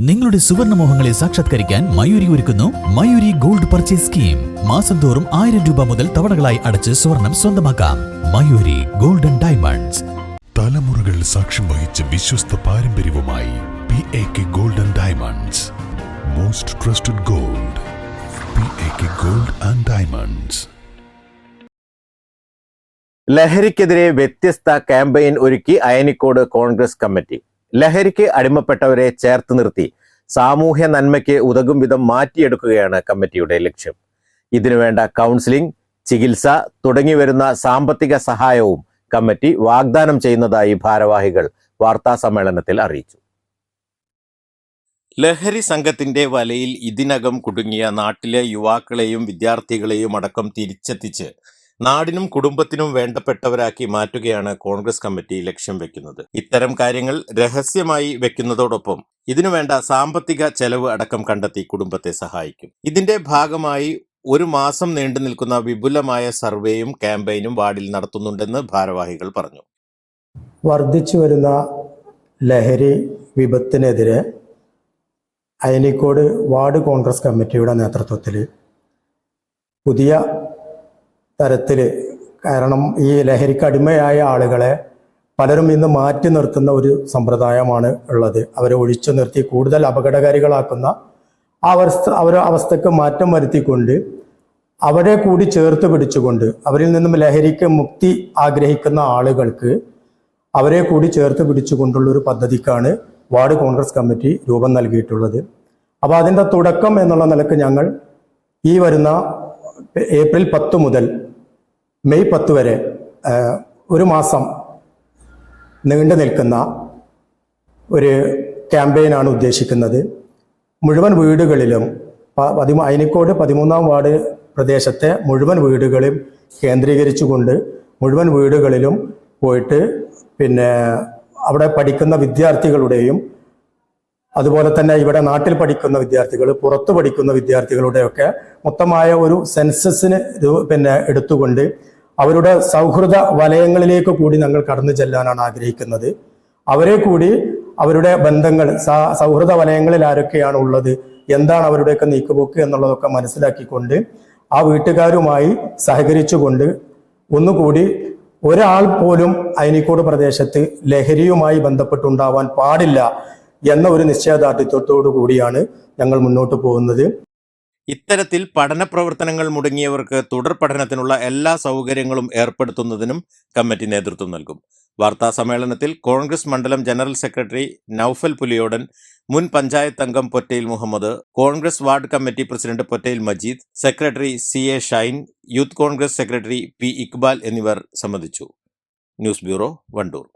നിങ്ങളുടെ സുവർണ മോഹങ്ങളെ സാക്ഷാത്കരിക്കാൻ മയൂരി ഒരുക്കുന്നു മയൂരി ഗോൾഡ് പർച്ചേസ് സ്കീം. മാസം തോറും ആയിരം രൂപ മുതൽ തവണകളായി അടച്ച് സ്വർണം സ്വന്തമാക്കാം. Mayuri golden diamonds. തലമുറകൾ സാക്ഷ്യം വഹിച്ച വിശ്വസ്ത പാരമ്പര്യവുമായി P A K golden diamonds. Most trusted gold P A K gold and diamonds. ലഹരിക്കെതിരെ വ്യത്യസ്ത ക്യാമ്പയിൻ ഒരുക്കി അയനിക്കോട് കോൺഗ്രസ് കമ്മിറ്റി. ലഹരിക്ക് അടിമപ്പെട്ടവരെ ചേർത്ത് നിർത്തി സാമൂഹ്യ നന്മയ്ക്ക് ഉതകും വിധം മാറ്റിയെടുക്കുകയാണ് കമ്മിറ്റിയുടെ ലക്ഷ്യം. ഇതിനുവേണ്ട കൗൺസിലിംഗ് ചികിത്സ തുടങ്ങി വരുന്ന സാമ്പത്തിക സഹായവും കമ്മിറ്റി വാഗ്ദാനം ചെയ്യുന്നതായി ഭാരവാഹികൾ വാർത്താ സമ്മേളനത്തിൽ അറിയിച്ചു. ലഹരി സംഘത്തിന്റെ വലയിൽ ഇതിനകം കുടുങ്ങിയ നാട്ടിലെ യുവാക്കളെയും വിദ്യാർത്ഥികളെയും അടക്കം തിരിച്ചെത്തിച്ച് നാടിനും കുടുംബത്തിനും വേണ്ടപ്പെട്ടവരാക്കി മാറ്റുകയാണ് കോൺഗ്രസ് കമ്മിറ്റി ലക്ഷ്യം വെക്കുന്നത്. ഇത്തരം കാര്യങ്ങൾ രഹസ്യമായി വെക്കുന്നതോടൊപ്പം ഇതിനുവേണ്ട സാമ്പത്തിക ചെലവ് അടക്കം കണ്ടെത്തി കുടുംബത്തെ സഹായിക്കും. ഇതിന്റെ ഭാഗമായി ഒരു മാസം നീണ്ടു നിൽക്കുന്ന വിപുലമായ സർവേയും ക്യാമ്പയിനും വാർഡിൽ നടത്തുന്നുണ്ടെന്ന് ഭാരവാഹികൾ പറഞ്ഞു. വർദ്ധിച്ചു വരുന്ന ലഹരി വിപത്തിനെതിരെ അയനിക്കോട് വാർഡ് കോൺഗ്രസ് കമ്മിറ്റിയുടെ നേതൃത്വത്തിൽ പുതിയ തരത്തിൽ കാരണം ഈ ലഹരിക്ക് അടിമയായ ആളുകളെ പലരും ഇന്ന് മാറ്റി നിർത്തുന്ന ഒരു സമ്പ്രദായമാണ് ഉള്ളത്. അവരെ ഒഴിച്ചു നിർത്തി കൂടുതൽ അപകടകാരികളാക്കുന്ന അവസ്ഥ അവർ അവസ്ഥക്ക് മാറ്റം വരുത്തിക്കൊണ്ട് അവരെ കൂടി ചേർത്ത് പിടിച്ചുകൊണ്ട് അവരിൽ നിന്നും ലഹരിക്ക് മുക്തി ആഗ്രഹിക്കുന്ന ആളുകൾക്ക് അവരെ കൂടി ചേർത്ത് പിടിച്ചുകൊണ്ടുള്ള ഒരു പദ്ധതിക്കാണ് വാർഡ് കോൺഗ്രസ് കമ്മിറ്റി രൂപം നൽകിയിട്ടുള്ളത്. അപ്പോൾ അതിന്റെ തുടക്കം എന്നുള്ള നിലയ്ക്ക് ഞങ്ങൾ ഈ വരുന്ന ഏപ്രിൽ പത്ത് മുതൽ മെയ് പത്ത് വരെ ഒരു മാസം നീണ്ടു നിൽക്കുന്ന ഒരു ക്യാമ്പയിനാണ് ഉദ്ദേശിക്കുന്നത്. മുഴുവൻ വീടുകളിലും പതി അയനിക്കോട് പതിമൂന്നാം വാർഡ് പ്രദേശത്തെ മുഴുവൻ വീടുകളും കേന്ദ്രീകരിച്ചുകൊണ്ട് മുഴുവൻ വീടുകളിലും പോയിട്ട് പിന്നെ അവിടെ പഠിക്കുന്ന വിദ്യാർത്ഥികളുടെയും അതുപോലെ തന്നെ ഇവിടെ നാട്ടിൽ പഠിക്കുന്ന വിദ്യാർത്ഥികൾ പുറത്തു പഠിക്കുന്ന വിദ്യാർത്ഥികളുടെയൊക്കെ മൊത്തമായ ഒരു സെൻസസിന് പിന്നെ എടുത്തുകൊണ്ട് അവരുടെ സൗഹൃദ വലയങ്ങളിലേക്ക് കൂടി ഞങ്ങൾ കടന്നു ചെല്ലാനാണ് ആഗ്രഹിക്കുന്നത്. അവരെ കൂടി അവരുടെ ബന്ധങ്ങൾ സൗഹൃദ വലയങ്ങളിൽ ആരൊക്കെയാണ് ഉള്ളത് എന്താണ് അവരുടെയൊക്കെ നീക്കുപോക്ക് എന്നുള്ളതൊക്കെ മനസ്സിലാക്കിക്കൊണ്ട് ആ വീട്ടുകാരുമായി സഹകരിച്ചുകൊണ്ട് ഒന്നുകൂടി ഒരാൾ പോലും അയനിക്കോട് പ്രദേശത്ത് ലഹരിയുമായി ബന്ധപ്പെട്ടുണ്ടാവാൻ പാടില്ല എന്ന ഒരു നിശ്ചയദാർഢ്യത്തോടു കൂടിയാണ് ഞങ്ങൾ മുന്നോട്ട് പോകുന്നത്. ഇത്തരത്തിൽ പഠന പ്രവർത്തനങ്ങൾ മുടങ്ങിയവർക്ക് തുടർ പഠനത്തിനുള്ള എല്ലാ സൗകര്യങ്ങളും ഏർപ്പെടുത്തുന്നതിനും കമ്മിറ്റി നേതൃത്വം നൽകും. വാർത്താ സമ്മേളനത്തിൽ കോൺഗ്രസ് മണ്ഡലം ജനറൽ സെക്രട്ടറി നൌഫൽ പുലിയോടൻ മുൻ പഞ്ചായത്ത് അംഗം Pottayil Muhammad Congress ward committee president Pottayil Majeed secretary C A Shine youth Congress secretary P Iqbal എന്നിവർ സംബന്ധിച്ചു. News bureau Wandoor.